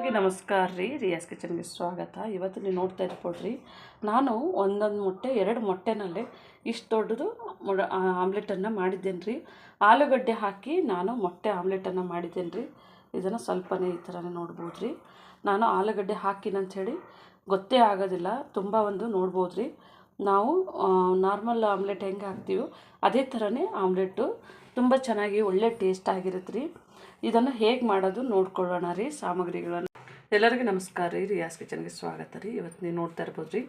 ಎಲ್ಲರಿಗೂ ನಮಸ್ಕಾರ ರೀ. ರಿಯಾಸ್ ಕಿಚನ್ಗೆ ಸ್ವಾಗತ. ಇವತ್ತು ನೀವು ನೋಡ್ತಾ ಇರ್ಕೊಡ್ರಿ ನಾನು ಒಂದೊಂದು ಮೊಟ್ಟೆ, ಎರಡು ಮೊಟ್ಟೆನಲ್ಲೇ ಇಷ್ಟು ದೊಡ್ಡದು ಆಮ್ಲೆಟನ್ನು ಮಾಡಿದ್ದೇನೆ ರೀ. ಆಲೂಗಡ್ಡೆ ಹಾಕಿ ನಾನು ಮೊಟ್ಟೆ ಆಮ್ಲೆಟನ್ನು ಮಾಡಿದ್ದೇನೆ ರೀ ಇದನ್ನು ಸ್ವಲ್ಪನೇ ಈ ಥರನೇ ನೋಡ್ಬೋದು ರೀ ನಾನು ಆಲೂಗಡ್ಡೆ ಹಾಕಿನಂಥೇಳಿ ಗೊತ್ತೇ ಆಗೋದಿಲ್ಲ, ತುಂಬ ಒಂದು ನೋಡ್ಬೋದು ರೀ ನಾವು ನಾರ್ಮಲ್ ಆಮ್ಲೆಟ್ ಹೆಂಗೆ ಹಾಕ್ತೀವೋ ಅದೇ ಥರನೇ ಆಮ್ಲೆಟು ತುಂಬ ಚೆನ್ನಾಗಿ ಒಳ್ಳೆ ಟೇಸ್ಟ್ ಆಗಿರುತ್ತೆ ರೀ. ಇದನ್ನು ಹೇಗೆ ಮಾಡೋದು ನೋಡ್ಕೊಳ್ಳೋಣ ರೀ ಸಾಮಗ್ರಿಗಳನ್ನು. ಎಲ್ಲರಿಗೂ ನಮಸ್ಕಾರ ರೀ. ರಿಯಾಸ್ ಕಿಚನ್ಗೆ ಸ್ವಾಗತ ರೀ. ಇವತ್ತು ನೀವು ನೋಡ್ತಾ ಇರ್ಬೋದು ರೀ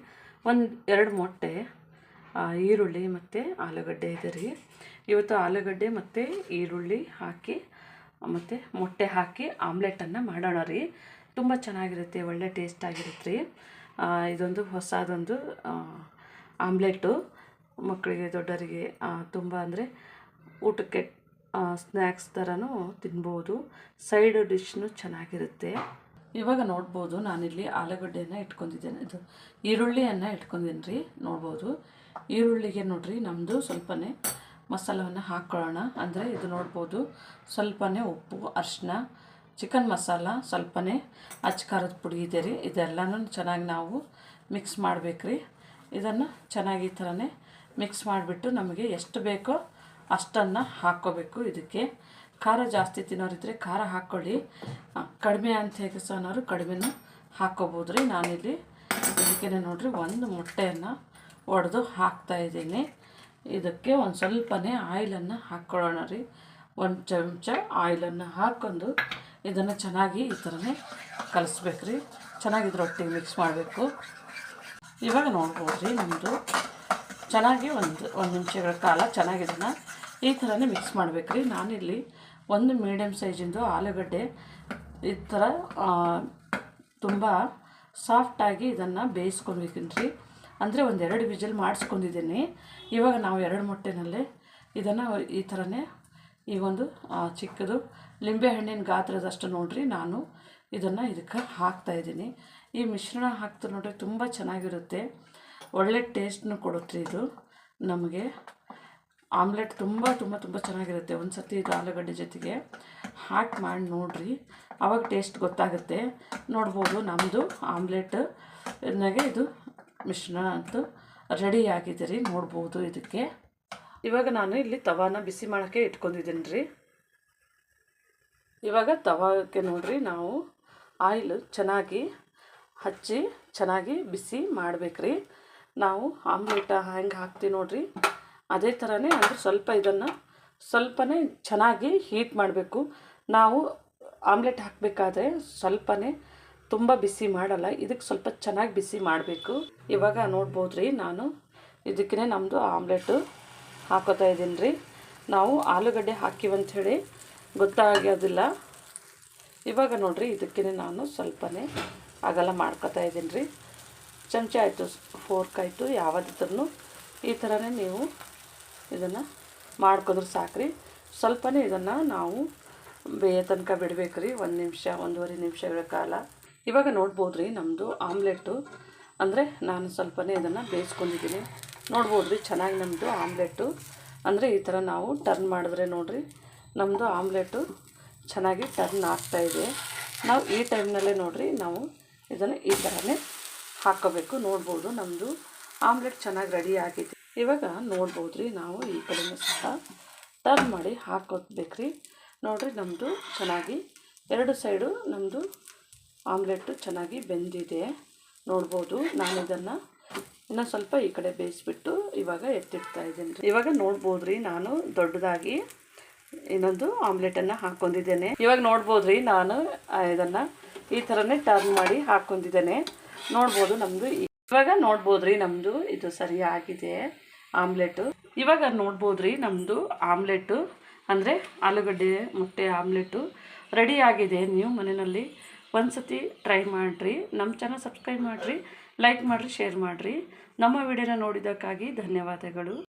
ಒಂದು ಎರಡು ಮೊಟ್ಟೆ ಈರುಳ್ಳಿ ಮತ್ತು ಆಲೂಗಡ್ಡೆ ಇದೆ ರೀ. ಇವತ್ತು ಆಲೂಗಡ್ಡೆ ಮತ್ತು ಈರುಳ್ಳಿ ಹಾಕಿ, ಮತ್ತು ಮೊಟ್ಟೆ ಹಾಕಿ ಆಮ್ಲೆಟನ್ನು ಮಾಡೋಣ ರೀ. ತುಂಬ ಚೆನ್ನಾಗಿರುತ್ತೆ, ಒಳ್ಳೆ ಟೇಸ್ಟ್ ಆಗಿರುತ್ತೆ ರೀ. ಇದೊಂದು ಹೊಸದೊಂದು ಆಮ್ಲೆಟು. ಮಕ್ಕಳಿಗೆ ದೊಡ್ಡವರಿಗೆ ತುಂಬ ಅಂದರೆ ಊಟಕ್ಕೆ ಸ್ನ್ಯಾಕ್ಸ್ ಥರನೂ ತಿನ್ಬೋದು. ಸೈಡ್ ಡಿಶ್ನು ಚೆನ್ನಾಗಿರುತ್ತೆ. ಇವಾಗ ನೋಡ್ಬೋದು, ನಾನಿಲ್ಲಿ ಆಲೂಗಡ್ಡೆಯನ್ನು ಇಟ್ಕೊಂಡಿದ್ದೇನೆ. ಇದು ಈರುಳ್ಳಿಯನ್ನು ಇಟ್ಕೊಂಡಿದ್ದೀನಿ ರೀ ನೋಡ್ಬೋದು. ಈರುಳ್ಳಿಗೆ ನೋಡ್ರಿ ನಮ್ಮದು ಸ್ವಲ್ಪನೇ ಮಸಾಲವನ್ನು ಹಾಕ್ಕೊಳ್ಳೋಣ ಅಂದರೆ ಇದು ನೋಡ್ಬೋದು, ಸ್ವಲ್ಪನೇ ಉಪ್ಪು ಅರಿಶಿನ ಚಿಕನ್ ಮಸಾಲ, ಸ್ವಲ್ಪನೇ ಅಚ್ಚಕಾರದ ಪುಡಿ ಇದೆ ರೀ. ಇದೆಲ್ಲನೂ ಚೆನ್ನಾಗಿ ನಾವು ಮಿಕ್ಸ್ ಮಾಡಬೇಕ್ರಿ. ಇದನ್ನು ಚೆನ್ನಾಗಿ ಈ ಥರನೇ ಮಿಕ್ಸ್ ಮಾಡಿಬಿಟ್ಟು ನಮಗೆ ಎಷ್ಟು ಬೇಕೋ ಅಷ್ಟನ್ನು ಹಾಕ್ಕೋಬೇಕು ಇದಕ್ಕೆ. ಖಾರ ಜಾಸ್ತಿ ತಿನ್ನೋರಿದ್ರೆ ಖಾರ ಹಾಕ್ಕೊಳ್ಳಿ ಕಡಿಮೆ ಅಂತ ಹೇಗಿಸೋನವರು ಕಡಿಮೆನೂ ಹಾಕ್ಕೋಬೋದು ರೀ ನಾನಿಲ್ಲಿ ಇದಕ್ಕೆ ನೋಡಿರಿ, ಒಂದು ಮೊಟ್ಟೆಯನ್ನು ಒಡೆದು ಹಾಕ್ತಾ ಇದ್ದೀನಿ. ಇದಕ್ಕೆ ಒಂದು ಸ್ವಲ್ಪನೇ ಆಯಿಲನ್ನು ಹಾಕ್ಕೊಳ್ಳೋಣ ರೀ. ಒಂದು ಚಮಚ ಆಯಿಲನ್ನು ಹಾಕ್ಕೊಂಡು ಇದನ್ನು ಚೆನ್ನಾಗಿ ಈ ಥರನೇ ಕಲಿಸ್ಬೇಕು ರೀ ಚೆನ್ನಾಗಿ ರೊಟ್ಟಿಗೆ ಮಿಕ್ಸ್ ಮಾಡಬೇಕು. ಇವಾಗ ನೋಡ್ಬೋದು ರೀ ನಮ್ಮದು ಚೆನ್ನಾಗಿ ಒಂದು ಒಂದು ನಿಮಿಷಗಳ ಕಾಲ ಚೆನ್ನಾಗಿ ಇದನ್ನು ಈ ಥರನೇ ಮಿಕ್ಸ್ ಮಾಡಬೇಕು ರೀ ನಾನಿಲ್ಲಿ ಒಂದು ಮೀಡಿಯಮ್ ಸೈಜಿಂದು ಆಲೂಗಡ್ಡೆ ಈ ಥರ ತುಂಬ ಸಾಫ್ಟಾಗಿ ಇದನ್ನು ಬೇಯಿಸ್ಕೊಂಡಿದ್ದೀನಿ ರೀ ಅಂದರೆ ಒಂದೆರಡು ವಿಜಲ್ ಮಾಡಿಸ್ಕೊಂಡಿದ್ದೀನಿ. ಇವಾಗ ನಾವು ಎರಡು ಮೊಟ್ಟೆನಲ್ಲಿ ಇದನ್ನು ಈ ಥರನೇ ಈಗೊಂದು ಆ, ಚಿಕ್ಕದು ಲಿಂಬೆಹಣ್ಣಿನ ಗಾತ್ರದಷ್ಟು ನೋಡ್ರಿ ನಾನು ಇದನ್ನು ಇದಕ್ಕೆ ಹಾಕ್ತಾಯಿದ್ದೀನಿ ಈ ಮಿಶ್ರಣ ಹಾಕ್ತಾರೆ ನೋಡ್ರಿ ತುಂಬ ಚೆನ್ನಾಗಿರುತ್ತೆ. ಒಳ್ಳೆ ಟೇಸ್ಟ್ನು ಕೊಡುತ್ತೆ ಇದು ನಮಗೆ. ಆಮ್ಲೆಟ್ ತುಂಬ ತುಂಬ ತುಂಬ ಚೆನ್ನಾಗಿರುತ್ತೆ. ಒಂದು ಸರ್ತಿ ಇದು ಆಲೂಗಡ್ಡೆ ಜೊತೆಗೆ ಹಾಕಿ ಮಾಡಿ ನೋಡಿರಿ. ಆವಾಗ ಟೇಸ್ಟ್ ಗೊತ್ತಾಗುತ್ತೆ. ನೋಡ್ಬೋದು ನಮ್ಮದು ಆಮ್ಲೆಟ್ ಇದಾಗೆ ಇದು ಮಿಶ್ರಣ ಅಂತ ರೆಡಿ ಆಗಿದೆ ರೀ ನೋಡ್ಬೋದು ಇದಕ್ಕೆ. ಇವಾಗ ನಾನು ಇಲ್ಲಿ ತವಾನ ಬಿಸಿ ಮಾಡೋಕ್ಕೆ ಇಟ್ಕೊಂಡಿದ್ದೀನಿ ರೀ ಇವಾಗ ತವಾಕ್ಕೆ ನೋಡ್ರಿ ನಾವು ಆಯಿಲ್ ಚೆನ್ನಾಗಿ ಹಚ್ಚಿ ಚೆನ್ನಾಗಿ ಬಿಸಿ ಮಾಡ್ಬೇಕ್ರಿ. ನಾವು ಆಮ್ಲೆಟ್ ಹೆಂಗೆ ಹಾಕ್ತೀವಿ ನೋಡ್ರಿ. ಅದೇ ಥರನೇ ಅಂದರೆ ಸ್ವಲ್ಪ ಇದನ್ನು ಸ್ವಲ್ಪನೇ ಚೆನ್ನಾಗಿ ಹೀಟ್ ಮಾಡಬೇಕು. ನಾವು ಆಮ್ಲೆಟ್ ಹಾಕಬೇಕಾದ್ರೆ ಸ್ವಲ್ಪನೇ ತುಂಬ ಬಿಸಿ ಮಾಡಲ್ಲ, ಇದಕ್ಕೆ ಸ್ವಲ್ಪ ಚೆನ್ನಾಗಿ ಬಿಸಿ ಮಾಡಬೇಕು. ಇವಾಗ ನೋಡ್ಬೋದು ರೀ ನಾನು ಇದಕ್ಕೇ ನಮ್ಮದು ಆಮ್ಲೆಟು ಹಾಕೋತಾ ಇದ್ದೀನಿ ರೀ. ನಾವು ಆಲೂಗಡ್ಡೆ ಹಾಕಿವಂಥೇಳಿ ಗೊತ್ತಾಗೋದಿಲ್ಲ ಇವಾಗ ನೋಡಿರಿ ಇದಕ್ಕೇ ನಾನು ಸ್ವಲ್ಪನೇ ಅಗಲ ಮಾಡ್ಕೊತಾ ಇದ್ದೀನಿ ರೀ. ಚಮಚ ಆಯಿತು, ಫೋರ್ಕ್ ಆಯಿತು ಯಾವುದಿದ್ರೂ ಈ ಥರನೇ ನೀವು ಇದನ್ನು ಮಾಡ್ಕೊಂಡ್ರೆ ಸಾಕ್ರಿ. ಸ್ವಲ್ಪನೇ ಇದನ್ನು ನಾವು ಬೇಯ ತನಕ ಬಿಡಬೇಕು ರೀ ಒಂದು ನಿಮಿಷ, ಒಂದೂವರೆ ನಿಮಿಷಗಳ ಕಾಲ. ಇವಾಗ ನೋಡ್ಬೋದು ರೀ ನಮ್ಮದು ಆಮ್ಲೆಟ್ಟು ಅಂದರೆ ನಾನು ಸ್ವಲ್ಪನೇ ಇದನ್ನು ಬೇಯಿಸ್ಕೊಂಡಿದ್ದೀನಿ. ನೋಡ್ಬೋದು ರೀ ಚೆನ್ನಾಗಿ ನಮ್ಮದು ಆಮ್ಲೆಟ್ಟು ಅಂದರೆ ಈ ಥರ ನಾವು ಟರ್ನ್ ಮಾಡಿದ್ರೆ ನೋಡಿರಿ ನಮ್ಮದು ಆಮ್ಲೆಟ್ಟು ಚೆನ್ನಾಗಿ ಟರ್ನ್ ಆಗ್ತಾಯಿದೆ ನಾವು ಈ ಟೈಮ್ನಲ್ಲೇ ನೋಡಿರಿ, ನಾವು ಇದನ್ನು ಈ ಥರನೇ ಹಾಕ್ಕೋಬೇಕು ನೋಡ್ಬೋದು ನಮ್ಮದು ಆಮ್ಲೆಟ್ ಚೆನ್ನಾಗಿ ರೆಡಿ ಆಗಿದೆ. ಇವಾಗ ನೋಡ್ಬೋದು ರೀ ನಾವು ಈ ಕಡೆಯೂ ಸಹ. ಟರ್ನ್ ಮಾಡಿ ಹಾಕೋಬೇಕ್ರಿ ನೋಡಿರಿ ನಮ್ಮದು ಚೆನ್ನಾಗಿ, ಎರಡು ಸೈಡು ನಮ್ಮದು ಆಮ್ಲೆಟ್ಟು ಚೆನ್ನಾಗಿ ಬೆಂದಿದೆ. ನೋಡ್ಬೋದು ನಾನು ಇದನ್ನು ಇನ್ನೂ ಸ್ವಲ್ಪ ಈ ಕಡೆ ಬೇಯಿಸ್ಬಿಟ್ಟು ಇವಾಗ ಎತ್ತಿಡ್ತಾ ಇದ್ದೀನಿ. ರೀ ಇವಾಗ ನೋಡ್ಬೋದು ರೀ ನಾನು ದೊಡ್ಡದಾಗಿ ಇನ್ನೊಂದು ಆಮ್ಲೆಟನ್ನು ಹಾಕ್ಕೊಂಡಿದ್ದೇನೆ. ಇವಾಗ ನೋಡ್ಬೋದು ರೀ ನಾನು ಇದನ್ನು ಈ ಥರನೇ ಟರ್ನ್ ಮಾಡಿ ಹಾಕ್ಕೊಂಡಿದ್ದೇನೆ. ನೋಡ್ಬೋದು ನಮ್ಮದು ಇವಾಗ ನೋಡ್ಬೋದ್ರಿ ನಮ್ಮದು ಇದು ಸರಿಯಾಗಿದೆ ಆಮ್ಲೆಟು. ಇವಾಗ ನೋಡ್ಬೋದ್ರಿ ನಮ್ಮದು ಆಮ್ಲೆಟು, ಅಂದರೆ ಆಲೂಗಡ್ಡೆ ಮೊಟ್ಟೆ ಆಮ್ಲೆಟು ರೆಡಿ ಆಗಿದೆ. ನೀವು ಮನೆಯಲ್ಲಿ ಒಂದು ಸತಿ ಟ್ರೈ ಮಾಡಿರಿ. ನಮ್ಮ ಚಾನಲ್ ಸಬ್ಸ್ಕ್ರೈಬ್ ಮಾಡಿರಿ, ಲೈಕ್ ಮಾಡಿರಿ, ಶೇರ್ ಮಾಡಿರಿ. ನಮ್ಮ ವಿಡಿಯೋನ ನೋಡಿದ್ದಕ್ಕಾಗಿ ಧನ್ಯವಾದಗಳು.